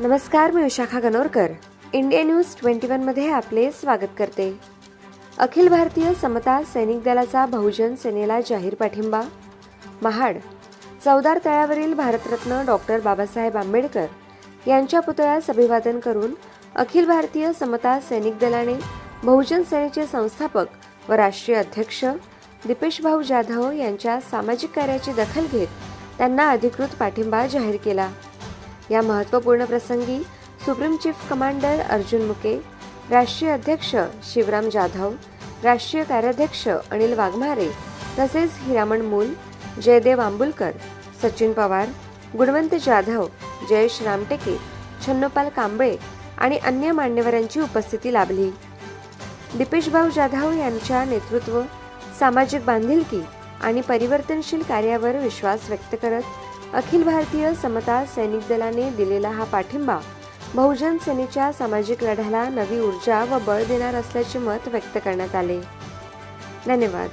नमस्कार मी Vishakha Ganorkar. India news twenty वनमध्ये आपले स्वागत करते. अखिल भारतीय समता सैनिक दलाचा बहुजन सेनेला जाहीर पाठिंबा. महाड चौदार तळ्यावरील भारतरत्न डॉक्टर बाबासाहेब आंबेडकर यांच्या पुतळ्यास अभिवादन करून अखिल भारतीय समता सैनिक दलाने बहुजन सेनेचे संस्थापक व राष्ट्रीय अध्यक्ष दिपेश भाऊ जाधव यांच्या सामाजिक कार्याची दखल घेत त्यांना अधिकृत पाठिंबा जाहीर केला. या महत्त्वपूर्ण प्रसंगी सुप्रीम चीफ कमांडर अर्जुन मुके राष्ट्रीय अध्यक्ष शिवराम जाधव राष्ट्रीय कार्याध्यक्ष अनिल वाघमारे तसेच हिरामण मूल जयदेव आंबुलकर सचिन पवार गुणवंत जाधव जयेश रामटेके छन्नपाल कांबळे आणि अन्य मान्यवरांची उपस्थिती लाभली. दिपेशभाऊ जाधव यांच्या नेतृत्व सामाजिक बांधिलकी आणि परिवर्तनशील कार्यावर विश्वास व्यक्त करत अखिल भारतीय समता सैनिक दलाने दिलेला हा पाठिंबा बहुजन सेनेच्या सामाजिक लढ्याला नवी ऊर्जा व बळ देणार असल्याचे मत व्यक्त करण्यात आले. धन्यवाद.